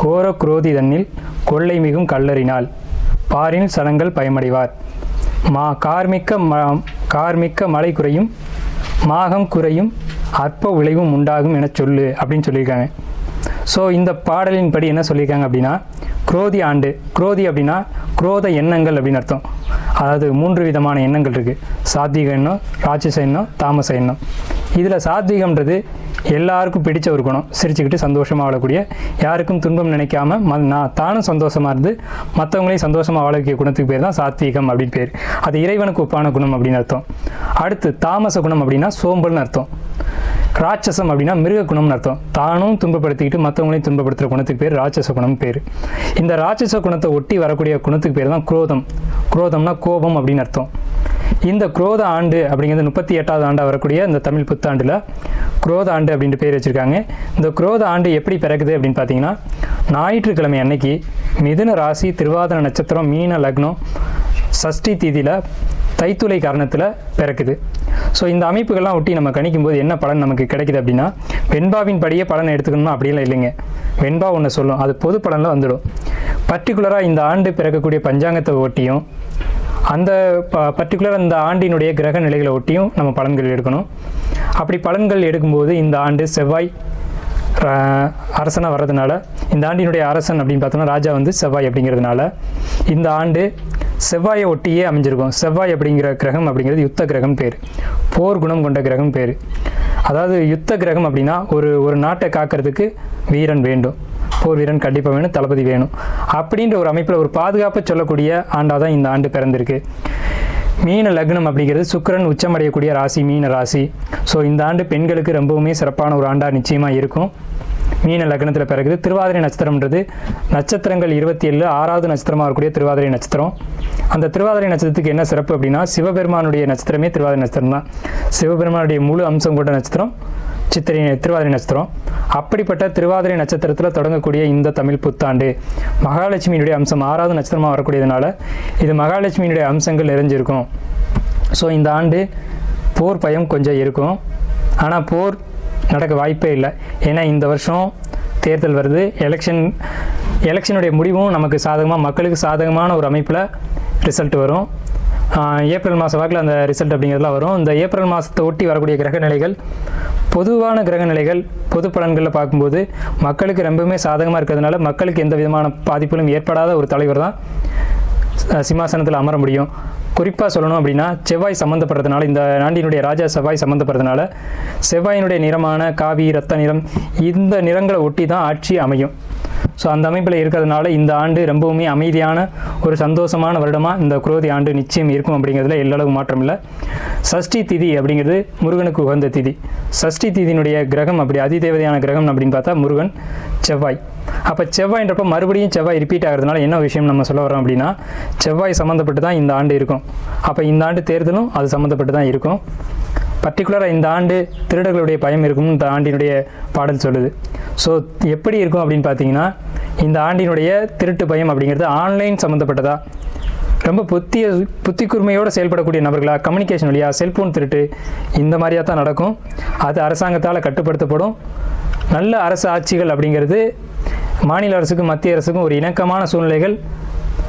கோர குரோதி தன்னில் கொள்ளை மிகும் கல்லறினால் பாரின் சடங்கள் பயமடைவார். மா கார்மிக்க ம கார்மிக்க மழை குறையும் மாகம் குறையும் அற்ப விளைவும் உண்டாகும் என சொல்லு அப்படின்னு சொல்லியிருக்காங்க. ஸோ இந்த பாடலின் படி என்ன சொல்லியிருக்காங்க அப்படின்னா குரோதி ஆண்டு குரோதி அப்படின்னா குரோத எண்ணங்கள் அப்படின்னு அர்த்தம். அதாவது மூன்று விதமான எண்ணங்கள் இருக்குது சாத்விக எண்ணம் ராட்சச எண்ணம் தாமச எண்ணம். இதில் சாத்விகம்ன்றது எல்லாருக்கும் பிடிச்ச ஒரு குணம். சிரிச்சுக்கிட்டு சந்தோஷமாக வாழக்கூடிய யாருக்கும் துன்பம் நினைக்காம ம நான் தானும் சந்தோஷமாக இருந்து மற்றவங்களையும் சந்தோஷமாக வாழக்கூடிய குணத்துக்கு பேர் தான் சாத்வீகம் அப்படின்னு பேர். அது இறைவனுக்கு ஒப்பான குணம் அப்படின்னு அர்த்தம். அடுத்து தாமச குணம் அப்படின்னா சோம்பல்னு அர்த்தம். ராட்சசம் அப்படின்னா மிருக குணம்னு அர்த்தம். தானும் துன்பப்படுத்திக்கிட்டு மற்றவங்களையும் துன்பப்படுத்துகிற குணத்துக்கு பேர் ராட்சச குணம் பேர். இந்த ராட்சச குணத்தை ஒட்டி வரக்கூடிய குணத்துக்கு பேர் தான் குரோதம். குரோதம்னா கோபம் அப்படின்னு அர்த்தம். இந்த குரோத ஆண்டு அப்படிங்கிறது முப்பத்தி எட்டாவது ஆண்டாக வரக்கூடிய இந்த தமிழ் புத்தாண்டில் குரோத ஆண்டு அப்படின்ட்டு பேர் வச்சுருக்காங்க. இந்த குரோத ஆண்டு எப்படி பிறகுது அப்படின்னு பார்த்தீங்கன்னா ஞாயிற்றுக்கிழமை அன்னைக்கு மிதுன ராசி திருவாதிர நட்சத்திரம் மீன லக்னம் சஷ்டி தீதியில் தைத்துளை காரணத்தில் பிறக்குது. ஸோ இந்த அமைப்புகள்லாம் ஒட்டி நம்ம கணிக்கும் போது என்ன பலன் நமக்கு கிடைக்குது அப்படின்னா வெண்பாவின் படியே பலனை எடுத்துக்கணும்னா அப்படியெல்லாம் இல்லைங்க. வெண்பா ஒன்று சொல்லும். அது பொது பலனில் வந்துடும். பர்டிகுலராக இந்த ஆண்டு பிறக்கக்கூடிய பஞ்சாங்கத்தை ஒட்டியும் அந்த ப பர்டிகுலர் அந்த ஆண்டினுடைய கிரக நிலைகளை ஒட்டியும் நம்ம பலன்கள் எடுக்கணும். அப்படி பலன்கள் எடுக்கும்போது இந்த ஆண்டு செவ்வாய் அரசனாக வர்றதுனால இந்த ஆண்டினுடைய அரசன் அப்படின்னு பார்த்தோம்னா ராஜா வந்து செவ்வாய் அப்படிங்கிறதுனால இந்த ஆண்டு செவ்வாயை ஒட்டியே அமைஞ்சிருக்கும். செவ்வாய் அப்படிங்கிற கிரகம் அப்படிங்கிறது யுத்த கிரகம் பேர். போர் குணம் கொண்ட கிரகம் பேர். அதாவது யுத்த கிரகம் அப்படின்னா ஒரு ஒரு நாட்டை காக்கிறதுக்கு வீரன் வேண்டும். போர் வீரன் கண்டிப்பாக வேணும் தளபதி வேணும். அப்படின்ற ஒரு அமைப்பில் ஒரு பாதுகாப்பை சொல்லக்கூடிய ஆண்டாக தான் இந்த ஆண்டு பிறந்திருக்கு. மீன லக்னம் அப்படிங்கிறது சுக்கிரன் உச்சமடையக்கூடிய ராசி மீன ராசி. ஸோ இந்த ஆண்டு பெண்களுக்கு ரொம்பவுமே சிறப்பான ஒரு ஆண்டாக நிச்சயமாக இருக்கும். மீன லக்னத்தில் பிறகுது. திருவாதிரை நட்சத்திரம்ன்றது நட்சத்திரங்கள் இருபத்தி ஏழு ஆறாவது நட்சத்திரமாக இருக்கக்கூடிய திருவாதிரை நட்சத்திரம். அந்த திருவாதிரை நட்சத்திரத்துக்கு என்ன சிறப்பு அப்படின்னா சிவபெருமானுடைய நட்சத்திரமே திருவாதிரை நட்சத்திரம் தான் சிவபெருமானுடைய முழு அம்சம் கொண்ட நட்சத்திரம். சித்திரை திருவாதிரை நட்சத்திரம். அப்படிப்பட்ட திருவாதிரை நட்சத்திரத்தில் தொடங்கக்கூடிய இந்த தமிழ் புத்தாண்டு மகாலட்சுமியினுடைய அம்சம் ஆறாவது நட்சத்திரமாக வரக்கூடியதுனால இது மகாலட்சுமியினுடைய அம்சங்கள் நிறைஞ்சிருக்கும். ஸோ இந்த ஆண்டு போர் பயம் கொஞ்சம் இருக்கும். ஆனால் போர் நடக்க வாய்ப்பே இல்லை. ஏன்னா இந்த வருஷம் தேர்தல் வருது. எலெக்ஷன் எலெக்ஷனுடைய முடிவும் நமக்கு சாதகமாக மக்களுக்கு சாதகமான ஒரு அமைப்பில் ரிசல்ட் வரும். ஏப்ரல் மாதம் வாக்கில் அந்த ரிசல்ட் அப்படிங்கிறதுலாம் வரும். இந்த ஏப்ரல் மாதத்தை ஒட்டி வரக்கூடிய கிரக நிலைகள் பொதுவான கிரக நிலைகள் பொது பலன்களில் பார்க்கும்போது மக்களுக்கு ரொம்பவுமே சாதகமாக இருக்கிறதுனால மக்களுக்கு எந்த விதமான பாதிப்புகளும் ஏற்படாத ஒரு தலைவர் தான் சிம்மாசனத்தில் அமர முடியும். குறிப்பாக சொல்லணும் அப்படின்னா செவ்வாய் சம்மந்தப்படுறதுனால இந்த நாண்டினுடைய ராஜா செவ்வாய் சம்மந்தப்படுறதுனால செவ்வாயினுடைய நிறமான காவி ரத்த நிறம் இந்த நிறங்களை ஒட்டி தான் ஆட்சி அமையும். ஸோ அந்த அமைப்பில் இருக்கிறதுனால இந்த ஆண்டு ரொம்பவுமே அமைதியான ஒரு சந்தோஷமான வருடமாக இந்த குரோதி ஆண்டு நிச்சயம் இருக்கும் அப்படிங்கிறதுல எல்லளவு மாற்றம் இல்லை சஷ்டி திதி அப்படிங்கிறது முருகனுக்கு உகந்த திதி. சஷ்டி திதியினுடைய கிரகம் அப்படி அதிதேவதையான கிரகம் அப்படின்னு பார்த்தா முருகன் செவ்வாய். அப்போ செவ்வாய்ன்றப்ப மறுபடியும் செவ்வாய் ரிப்பீட் ஆகிறதுனால என்ன விஷயம் நம்ம சொல்ல வரோம் அப்படின்னா செவ்வாய் சம்மந்தப்பட்டு தான் இந்த ஆண்டு இருக்கும். அப்போ இந்த ஆண்டு தேர்தலும் அது சம்மந்தப்பட்டு தான் இருக்கும். பர்டிகுலராக இந்த ஆண்டு திருடர்களுடைய பயம் இருக்கும்னு இந்த ஆண்டினுடைய பாடல் சொல்லுது. ஸோ எப்படி இருக்கும் அப்படின்னு பார்த்தீங்கன்னா இந்த ஆண்டினுடைய திருட்டு பயம் அப்படிங்கிறது ஆன்லைன் சம்மந்தப்பட்டதா ரொம்ப புத்திய புத்தி கூர்மையோடு செயல்படக்கூடிய நபர்களா? கம்யூனிகேஷன் வழியாக செல்ஃபோன் திருட்டு இந்த மாதிரியாக தான் நடக்கும். அது அரசாங்கத்தால் கட்டுப்படுத்தப்படும். நல்ல அரசு ஆட்சிகள் அப்படிங்கிறது மாநில அரசுக்கும் மத்திய அரசுக்கும் ஒரு இணக்கமான சூழ்நிலைகள்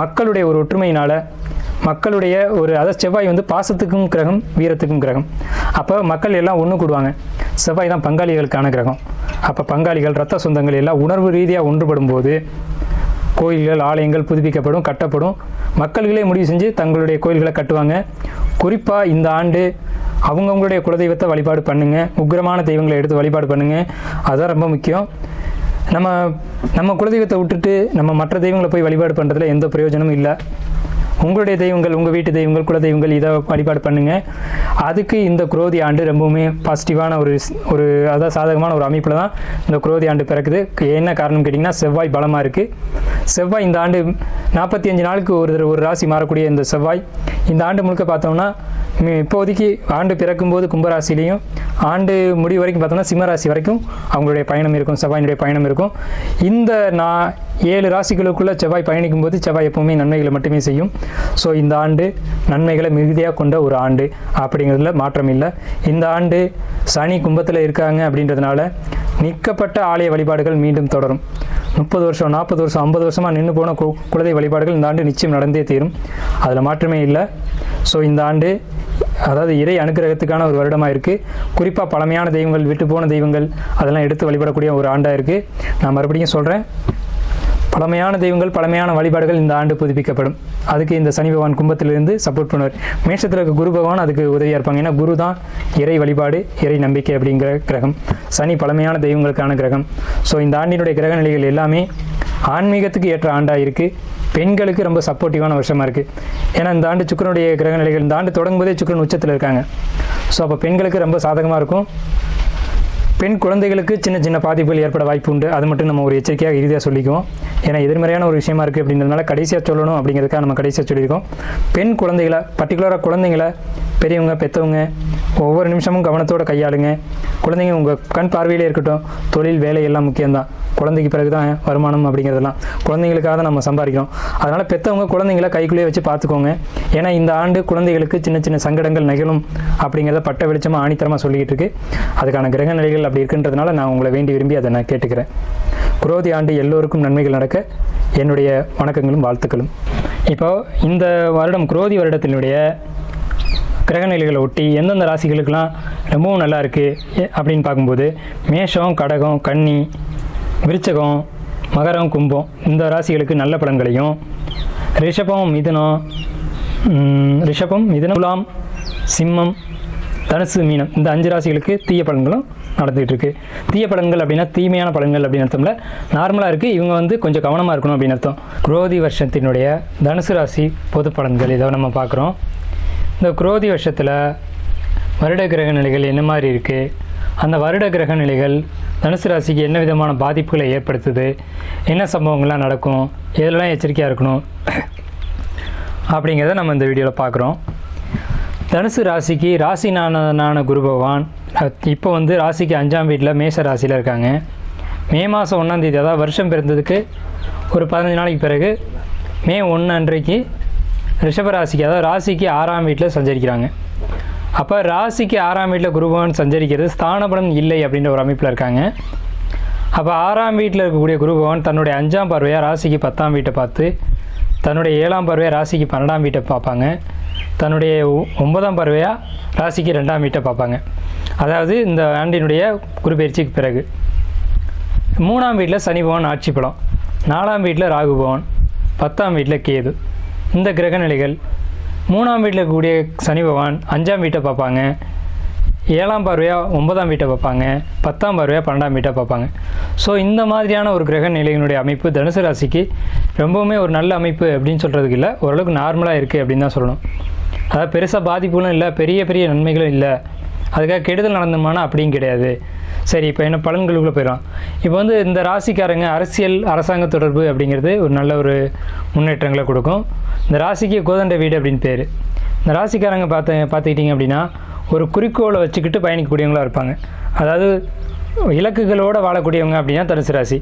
மக்களுடைய ஒரு ஒற்றுமையினால் மக்களுடைய ஒரு அதாவது செவ்வாய் வந்து பாசத்துக்கும் கிரகம் வீரத்துக்கும் கிரகம். அப்போ மக்கள் எல்லாம் ஒன்று கூடுவாங்க. செவ்வாய் தான் பங்காளிகளுக்கான கிரகம். அப்போ பங்காளிகள் ரத்த சொந்தங்கள் எல்லாம் உணர்வு ரீதியாக ஒன்றுபடும் போது கோயில்கள் ஆலயங்கள் புதுப்பிக்கப்படும் கட்டப்படும். மக்கள்களே முடிவு செஞ்சு தங்களுடைய கோயில்களை கட்டுவாங்க. குறிப்பாக இந்த ஆண்டு அவங்கவுங்களுடைய குலதெய்வத்தை வழிபாடு பண்ணுங்க. உக்கிரமான தெய்வங்களை எடுத்து வழிபாடு பண்ணுங்கள் அதுதான் ரொம்ப முக்கியம். நம்ம நம்ம குலதெய்வத்தை விட்டுட்டு நம்ம மற்ற தெய்வங்களை போய் வழிபாடு பண்ணுறதுல எந்த பிரயோஜனமும் இல்லை. உங்களுடைய தெய்வங்கள் உங்கள் வீட்டு தெய்வங்கள் குல தெய்வங்கள் இதை வழிபாடு பண்ணுங்கள் அதுக்கு இந்த குரோதி ஆண்டு ரொம்பவுமே பாசிட்டிவான ஒரு ஒரு அதாவது சாதகமான ஒரு அமைப்பில் தான் இந்த குரோதி ஆண்டு பிறக்குது. என்ன காரணம் கேட்டிங்கன்னா செவ்வாய் பலமாக இருக்குது செவ்வாய் இந்த ஆண்டு நாற்பத்தி அஞ்சு நாளுக்கு ஒரு ஒரு ராசி மாறக்கூடிய இந்த செவ்வாய். இந்த ஆண்டு முழுக்க பார்த்தோம்னா இப்போதைக்கு ஆண்டு பிறக்கும்போது கும்பராசிலையும் ஆண்டு முடிவு வரைக்கும் பார்த்தோம்னா சிம்மராசி வரைக்கும் அவங்களுடைய பயணம் இருக்கும் செவ்வாயினுடைய பயணம் இருக்கும். இந்த நான் ஏழு ராசிகளுக்குள்ள செவ்வாய் பயணிக்கும் போது செவ்வாய் எப்பவுமே நன்மைகளை மட்டுமே செய்யும். ஸோ இந்த ஆண்டு நன்மைகளை மிகுதியாக கொண்ட ஒரு ஆண்டு. அப்படிங்கிறதுல மாற்றம் இல்லை. இந்த ஆண்டு சனி கும்பத்தில் இருக்காங்க அப்படின்றதுனால நிற்கப்பட்ட ஆலய வழிபாடுகள் மீண்டும் தொடரும். முப்பது வருஷம் நாற்பது வருஷம் ஐம்பது வருஷமாக நின்று போன கு குலதெய்வ வழிபாடுகள் இந்த ஆண்டு நிச்சயம் நடந்தே தீரும். அதில் மாற்றமே இல்லை. ஸோ இந்த ஆண்டு அதாவது இறை அனுக்கிரகத்துக்கான ஒரு வருடமாக இருக்குது குறிப்பாக பழமையான தெய்வங்கள் விட்டு போன தெய்வங்கள் அதெல்லாம் எடுத்து வழிபடக்கூடிய ஒரு ஆண்டாக இருக்குது நான் மறுபடியும் சொல்கிறேன் பழமையான தெய்வங்கள் பழமையான வழிபாடுகள் இந்த ஆண்டு புதுப்பிக்கப்படும். அதுக்கு இந்த சனி பகவான் கும்பத்திலிருந்து சப்போர்ட் பண்ணுவார். மேஷத்தில் இருக்க குரு பகவான் அதுக்கு உதவியாக இருப்பாங்க. ஏன்னா குரு தான் இறை வழிபாடு இறை நம்பிக்கை அப்படிங்கிற கிரகம். சனி பழமையான தெய்வங்களுக்கான கிரகம். ஸோ இந்த ஆண்டினுடைய கிரக நிலைகள் எல்லாமே ஆன்மீகத்துக்கு ஏற்ற ஆண்டாக இருக்குது பெண்களுக்கு ரொம்ப சப்போர்ட்டிவான வருஷமாக இருக்குது ஏன்னா இந்த ஆண்டு சுக்கரனுடைய கிரக நிலைகள் இந்த ஆண்டு தொடங்கும் போதே சுக்கரன் உச்சத்தில் இருக்காங்க. ஸோ அப்போ பெண்களுக்கு ரொம்ப சாதகமாக இருக்கும். பெண் குழந்தைகளுக்கு சின்ன சின்ன பாதிப்புகள் ஏற்பட வாய்ப்பு உண்டு. அது மட்டும் நம்ம ஒரு எச்சரிக்கையாக இறுதியாக சொல்லிக்குவோம். ஏன்னா எதிர்மறையான ஒரு விஷயமா இருக்குது அப்படின்றதுனால கடைசியாக சொல்லணும் அப்படிங்கிறதுக்காக நம்ம கடைசியாக சொல்லியிருக்கோம். பெண் குழந்தைகளை பர்டிகுலராக குழந்தைங்களை பெரியவங்க பெற்றவங்க ஒவ்வொரு நிமிஷமும் கவனத்தோடு கையாளுங்க. குழந்தைங்க உங்கள் கண் பார்வையிலே இருக்கட்டும். தொழில் வேலை எல்லாம் முக்கியம்தான். குழந்தைக்கு பிறகு தான் வருமானம் அப்படிங்கிறதெல்லாம். குழந்தைங்களுக்காக தான் நம்ம சம்பாதிக்கிறோம். அதனால் பெற்றவங்க குழந்தைங்கள கைக்குள்ளேயே வச்சு பார்த்துக்கோங்க. ஏன்னா இந்த ஆண்டு குழந்தைகளுக்கு சின்ன சின்ன சங்கடங்கள் நிகழும் அப்படிங்கிறத பட்ட வெளிச்சமாக ஆணித்தரமாக சொல்லிக்கிட்டு இருக்கு. அதுக்கான கிரக நிலைகள் அப்படி இருக்குன்றதுனால நான் உங்களை வேண்டி விரும்பி அதை நான் கேட்டுக்கிறேன். குரோதி ஆண்டு எல்லோருக்கும் நன்மைகள் நடக்க என்னுடைய வணக்கங்களும் வாழ்த்துக்களும். இப்போ இந்த வருடம் குரோதி வருடத்தினுடைய கிரகநிலைகளை ஒட்டி எந்தெந்த ராசிகளுக்கெல்லாம் ரொம்பவும் நல்லா இருக்குது அப்படின்னு பார்க்கும்போது மேஷம் கடகம் கன்னி விருச்சகம் மகரம் கும்பம் இந்த ராசிகளுக்கு நல்ல பலன்களையும் ரிஷபம் மிதுனம் ரிஷபம் மிதுனம் துலாம் சிம்மம் தனுசு மீனம். இந்த அஞ்சு ராசிகளுக்கு தீய பலன்களும் நடந்துகிட்டு இருக்கு தீய பலன்கள் அப்படின்னா தீமையான பலன்கள் அப்படின்னு அர்த்தம்ல. நார்மலாக இருக்குது இவங்க வந்து கொஞ்சம் கவனமாக இருக்கணும் அப்படின்னு அர்த்தம். குரோதி வருஷத்தினுடைய தனுசு ராசி பொது பலன்கள் இதை நம்ம பார்க்குறோம். இந்த குரோதி வருஷத்தில் வருட கிரக நிலைகள் என்ன மாதிரி இருக்குது அந்த வருட கிரக நிலைகள் தனுசு ராசிக்கு என்ன விதமான பாதிப்புகளை ஏற்படுத்துது? என்ன சம்பவங்கள்லாம் நடக்கும்? எதெல்லாம் எச்சரிக்கையாக இருக்கணும்? அப்படிங்கிறத நம்ம இந்த வீடியோவில் பார்க்குறோம். தனுசு ராசிக்கு ராசி நான குரு பகவான். இப்போ வந்து ராசிக்கு அஞ்சாம் வீட்டில் மேஷ ராசியில் இருக்காங்க. மே மாதம் ஒன்றாந்தேதி அதாவது வருஷம் பிறந்ததுக்கு ஒரு பதினஞ்சு நாளைக்கு பிறகு மே ஒன்று அன்றைக்கு ரிஷப ராசிக்கு அதாவது ராசிக்கு ஆறாம் வீட்டில் சஞ்சரிக்கிறாங்க. அப்போ ராசிக்கு ஆறாம் வீட்டில் குரு பகவான் சஞ்சரிக்கிறது ஸ்தானபலம் இல்லை அப்படின்ற ஒரு அமைப்பில் இருக்காங்க. அப்போ ஆறாம் வீட்டில் இருக்கக்கூடிய குரு பகவான் தன்னுடைய அஞ்சாம் பார்வையாக ராசிக்கு பத்தாம் வீட்டை பார்த்து தன்னுடைய ஏழாம் பார்வையாக ராசிக்கு பன்னெண்டாம் வீட்டை பார்ப்பாங்க. தன்னுடைய ஒ- ஒன்பதாம் பறவையாக ராசிக்கு ரெண்டாம் வீட்டை பார்ப்பாங்க. அதாவது இந்த ஆண்டினுடைய குறுபெயர்ச்சிக்கு பிறகு. மூணாம் வீட்டில் சனி பகவான் ஆட்சி பலம். நாலாம் வீட்டில் ராகு பகவான். பத்தாம் வீட்டில் கேது. இந்த கிரகநிலைகள். மூணாம் வீட்டில் இருக்கக்கூடிய சனி பகவான் அஞ்சாம் வீட்டை பார்ப்பாங்க. ஏழாம் பார்வையாக ஒன்பதாம் வீட்டை பார்ப்பாங்க பத்தாம் பார்வையாக பன்னெண்டாம் வீட்டை பார்ப்பாங்க. ஸோ இந்த மாதிரியான ஒரு கிரக நிலையினுடைய அமைப்பு தனுசு ராசிக்கு ரொம்பவுமே ஒரு நல்ல அமைப்பு அப்படின்னு சொல்கிறதுக்கு இல்லை ஓரளவுக்கு நார்மலாக இருக்குது அப்படின்னு தான் சொல்லணும். அதாவது பெருசாக பாதிப்புகளும் இல்லை பெரிய பெரிய நன்மைகளும் இல்லை. அதுக்காக கெடுதல் நடந்துமானா அப்படியும் கிடையாது. சரி இப்போ என்ன பலன்களுக்குள்ளே போயிடும் இப்போ வந்து இந்த ராசிக்காரங்க அரசியல் அரசாங்க தொடர்பு அப்படிங்கிறது ஒரு நல்ல ஒரு முன்னேற்றங்களை கொடுக்கும். இந்த ராசிக்கு கோதண்ட வீடு அப்படின்னு பேர். இந்த ராசிக்காரங்க பார்த்து பார்த்துக்கிட்டிங்க அப்படின்னா ஒரு குறிக்கோளை வச்சுக்கிட்டு பயணிக்கக்கூடியவங்களா இருப்பாங்க. அதாவது இலக்குகளோடு வாழக்கூடியவங்க அப்படின்னா தனுசு ராசி.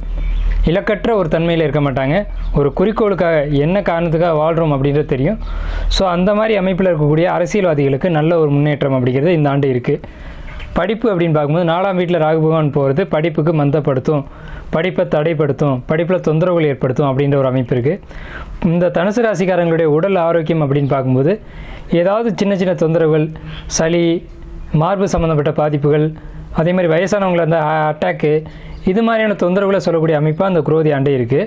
இலக்கற்ற ஒரு தன்மையில் இருக்க மாட்டாங்க. ஒரு குறிக்கோளுக்காக என்ன காரணத்துக்காக வாழ்கிறோம் அப்படின்றது தெரியும். ஸோ அந்த மாதிரி அமைப்பில் இருக்கக்கூடிய அரசியல்வாதிகளுக்கு நல்ல ஒரு முன்னேற்றம் அப்படிங்கிறது இந்த ஆண்டு இருக்குது படிப்பு அப்படின்னு பார்க்கும்போது நாலாம் வீட்டில் ராகு பகவான் போகிறது படிப்புக்கு மந்தப்படுத்தும். படிப்பை தடைப்படுத்தும் படிப்பில் தொந்தரவுகள் ஏற்படுத்தும் அப்படின்ற ஒரு அமைப்பு இருக்குது இந்த தனுசு ராசிக்காரங்களுடைய உடல் ஆரோக்கியம் அப்படின்னு பார்க்கும்போது ஏதாவது சின்ன சின்ன தொந்தரவுகள் சளி மார்பு சம்மந்தப்பட்ட பாதிப்புகள் அதே மாதிரி வயசானவங்களை அந்த அட்டாக்கு இது மாதிரியான தொந்தரவுகளை சொல்லக்கூடிய அமைப்பாக அந்த குரோதி ஆண்டே இருக்குது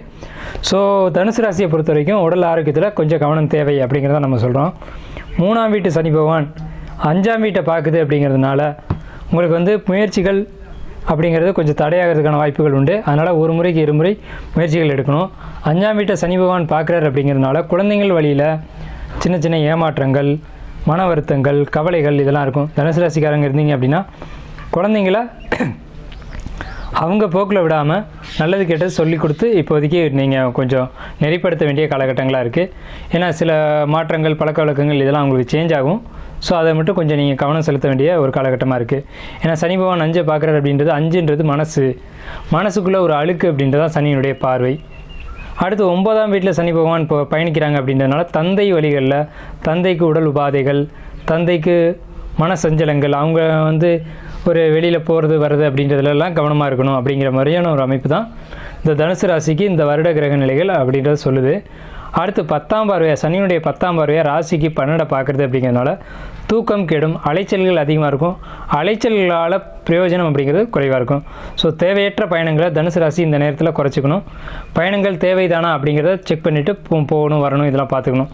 ஸோ தனுசு ராசியை பொறுத்த வரைக்கும் உடல் ஆரோக்கியத்தில் கொஞ்சம் கவனம் தேவை அப்படிங்கிறத நம்ம சொல்கிறோம் மூணாம் வீட்டு சனி பகவான் அஞ்சாம் வீட்டை பார்க்குது அப்படிங்கிறதுனால உங்களுக்கு வந்து முயற்சிகள் அப்படிங்கிறது கொஞ்சம் தடையாகிறதுக்கான வாய்ப்புகள் உண்டு. அதனால் ஒரு முறைக்கு இருமுறை முயற்சிகள் எடுக்கணும். அஞ்சாம் வீட்டை சனி பகவான் பார்க்குறாரு அப்படிங்கிறதுனால குழந்தைங்கள் வழியில் சின்ன சின்ன ஏமாற்றங்கள் மன வருத்தங்கள் கவலைகள் இதெல்லாம் இருக்கும். தனுசு ராசிக்காரங்க இருந்தீங்க அப்படின்னா குழந்தைங்கள அவங்க போக்கில் விடாமல் நல்லது கெட்டது சொல்லி கொடுத்து இப்போதைக்கு நீங்கள் கொஞ்சம் நெறிப்படுத்த வேண்டிய காலகட்டங்களாக இருக்குது ஏன்னா சில மாற்றங்கள் பழக்க வழக்கங்கள் இதெல்லாம் அவங்களுக்கு சேஞ்ச் ஆகும். ஸோ அதை மட்டும் கொஞ்சம் நீங்கள் கவனம் செலுத்த வேண்டிய ஒரு காலகட்டமாக இருக்குது ஏன்னா சனி பகவான் அஞ்சை பார்க்குறாரு அப்படின்றது அஞ்சுன்றது மனசு. மனசுக்குள்ளே ஒரு அழுக்கு அப்படின்றது தான் சனியினுடைய பார்வை. அடுத்து ஒன்பதாம் வீட்டில் சனி பகவான் இப்போ பயணிக்கிறாங்க அப்படின்றதுனால தந்தை வழிகளில் தந்தைக்கு உடல் உபாதைகள் தந்தைக்கு மன சஞ்சலங்கள் அவங்க வந்து ஒரு வெளியில் போகிறது வர்றது அப்படின்றதுலலாம் கவனமாக இருக்கணும் அப்படிங்கிற மாதிரியான ஒரு அமைப்பு தான் இந்த தனுசு ராசிக்கு இந்த வருட கிரக நிலைகள் அப்படின்றத சொல்லுது. அடுத்து பத்தாம் பார்வையாக சனியுடைய பத்தாம் பார்வையாக ராசிக்கு பன்னெண்டை பார்க்குறது அப்படிங்கிறதுனால தூக்கம் கெடும் அலைச்சல்கள் அதிகமாக இருக்கும். அலைச்சல்களால் பிரயோஜனம் அப்படிங்கிறது குறைவாக இருக்கும். ஸோ தேவையற்ற பயணங்களை தனுசு ராசி இந்த நேரத்தில் குறைச்சிக்கணும். பயணங்கள் தேவைதானா அப்படிங்கிறத செக் பண்ணிவிட்டு போகணும் வரணும் இதெல்லாம் பார்த்துக்கணும்.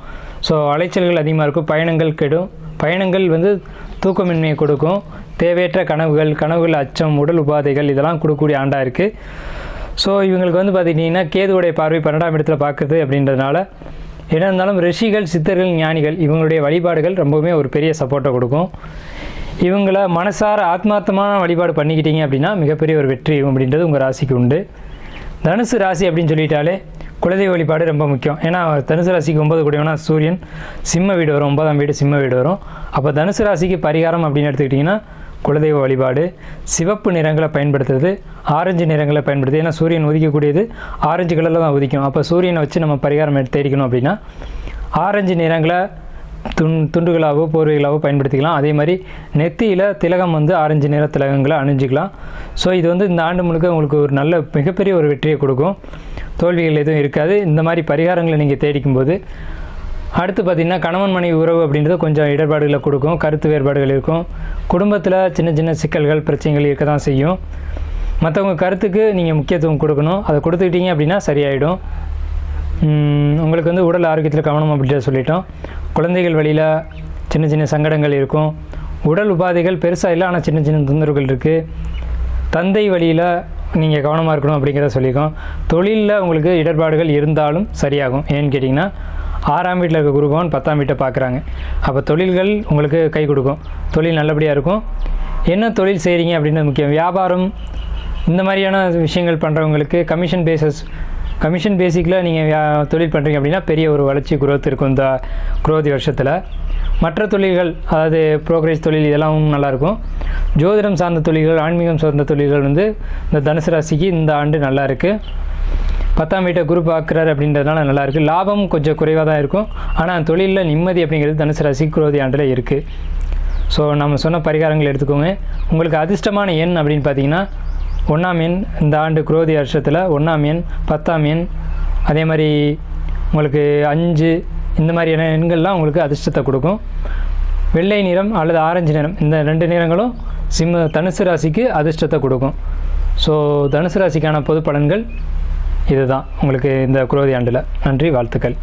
ஸோ அலைச்சல்கள் அதிகமாக இருக்கும். பயணங்கள் கெடும். பயணங்கள் வந்து தூக்கமின்மையை கொடுக்கும். தேவையற்ற கனவுகள் கனவுகள் அச்சம் உடல் உபாதைகள் இதெல்லாம் கொடுக்கக்கூடிய ஆண்டாக இருக்குது ஸோ இவங்களுக்கு வந்து பார்த்துக்கிட்டிங்கன்னா கேதுவுடைய பார்வை பன்னெண்டாம் இடத்துல பார்க்குறது அப்படின்றதுனால என்ன இருந்தாலும் ரிஷிகள் சித்தர்கள் ஞானிகள் இவங்களுடைய வழிபாடுகள் ரொம்பவுமே ஒரு பெரிய சப்போர்ட்டை கொடுக்கும். இவங்கள மனசார ஆத்மார்த்தமான வழிபாடு பண்ணிக்கிட்டீங்க அப்படின்னா மிகப்பெரிய ஒரு வெற்றி அப்படின்றது உங்கள் ராசிக்கு உண்டு. தனுசு ராசி அப்படின்னு சொல்லிட்டாலே குலதெய்வ வழிபாடு ரொம்ப முக்கியம். ஏன்னா தனுசு ராசிக்கு ஒன்பது கூடியவனா சூரியன் சிம்ம வீடு வரும். ஒன்பதாம் வீடு சிம்ம வீடு வரும். அப்போ தனுசு ராசிக்கு பரிகாரம் அப்படின்னு எடுத்துக்கிட்டிங்கன்னா குலதெய்வ வழிபாடு சிவப்பு நிறங்களை பயன்படுத்துறது ஆரஞ்சு நிறங்களை பயன்படுத்து ஏன்னா சூரியன் உதிக்கக்கூடியது ஆரஞ்சு கலரில் தான் உதிக்கும். அப்போ சூரியனை வச்சு நம்ம பரிகாரம் எடுத்து தேடிக்கணும் அப்படின்னா ஆரஞ்சு நிறங்களை துண் துண்டுகளாகவோ போர்வைகளாகவோ பயன்படுத்திக்கலாம். அதே மாதிரி நெத்தியில் திலகம் வந்து ஆரஞ்சு நிற திலகங்களை அணிஞ்சிக்கலாம். ஸோ இது வந்து இந்த ஆண்டு முழுக்க உங்களுக்கு ஒரு நல்ல மிகப்பெரிய ஒரு வெற்றியை கொடுக்கும். தோல்விகள் எதுவும் இருக்காது. இந்த மாதிரி பரிகாரங்களை நீங்கள் தேடிக்கும்போது அடுத்து பார்த்திங்கன்னா கணவன் மனைவி உறவு அப்படின்றது கொஞ்சம் இடர்பாடுகளை கொடுக்கும் கருத்து வேறுபாடுகள் இருக்கும். குடும்பத்தில் சின்ன சின்ன சிக்கல்கள் பிரச்சனைகள் இருக்க தான் செய்யும். மற்றவங்க கருத்துக்கு நீங்கள் முக்கியத்துவம் கொடுக்கணும். அதை கொடுத்துக்கிட்டீங்க அப்படின்னா சரியாயிடும். உங்களுக்கு வந்து உடல் ஆரோக்கியத்தில் கவனம் அப்படின்றத சொல்லிட்டோம். குழந்தைகள் வழியில் சின்ன சின்ன சங்கடங்கள் இருக்கும். உடல் உபாதைகள் பெருசாக இல்லை ஆனால் சின்ன சின்ன தொந்தரவுகள் இருக்குது தந்தை வழியில் நீங்கள் கவனமாக இருக்கணும் அப்படிங்கிறத சொல்லியிருக்கோம் தொழிலில் உங்களுக்கு இடர்பாடுகள் இருந்தாலும் சரியாகும். ஏன்னு கேட்டிங்கன்னா ஆறாம் வீட்டில் இருக்க குருபவன் பத்தாம் வீட்டை பார்க்குறாங்க. அப்போ தொழில்கள் உங்களுக்கு கை கொடுக்கும். தொழில் நல்லபடியாக இருக்கும். என்ன தொழில் செய்கிறீங்க அப்படின்றது முக்கியம். வியாபாரம் இந்த மாதிரியான விஷயங்கள் பண்ணுறவங்களுக்கு கமிஷன் பேசஸ் கமிஷன் பேசிக்கில் நீங்கள் தொழில் பண்ணுறீங்க அப்படின்னா பெரிய ஒரு வளர்ச்சி குரோத் இருக்கும் இந்த குரோதி வருஷத்தில். மற்ற தொழில்கள் அதாவது ப்ரோக்ரேஜ் தொழில் இதெல்லாம் நல்லாயிருக்கும். ஜோதிடம் சார்ந்த தொழில்கள் ஆன்மீகம் சார்ந்த தொழில்கள் வந்து இந்த தனுசு ராசிக்கு இந்த ஆண்டு நல்லா இருக்குது பத்தாம் வீட்டை குரு பார்க்குறாரு அப்படின்றதுனால நல்லாயிருக்கு. லாபம் கொஞ்சம் குறைவாக தான் இருக்கும். ஆனால் தொழிலில் நிம்மதி அப்படிங்கிறது தனுசு ராசி குரோதி ஆண்டில் இருக்குது ஸோ நம்ம சொன்ன பரிகாரங்கள் எடுத்துக்கோங்க. உங்களுக்கு அதிர்ஷ்டமான எண் அப்படின்னு பார்த்தீங்கன்னா ஒன்றாம் எண் இந்த ஆண்டு குரோதி வருஷத்தில் ஒன்றாம் எண் பத்தாம் எண் அதே மாதிரி உங்களுக்கு அஞ்சு இந்த மாதிரியான எண்கள்லாம் உங்களுக்கு அதிர்ஷ்டத்தை கொடுக்கும். வெள்ளை நிறம் அல்லது ஆரஞ்சு நிறம் இந்த ரெண்டு நிறங்களும் சிம்ம தனுசு ராசிக்கு அதிர்ஷ்டத்தை கொடுக்கும். ஸோ தனுசு ராசிக்கான பொது பலன்கள் இதுதான். உங்களுக்கு இந்த குரோதி ஆண்டில் நன்றி வாழ்த்துக்கள்.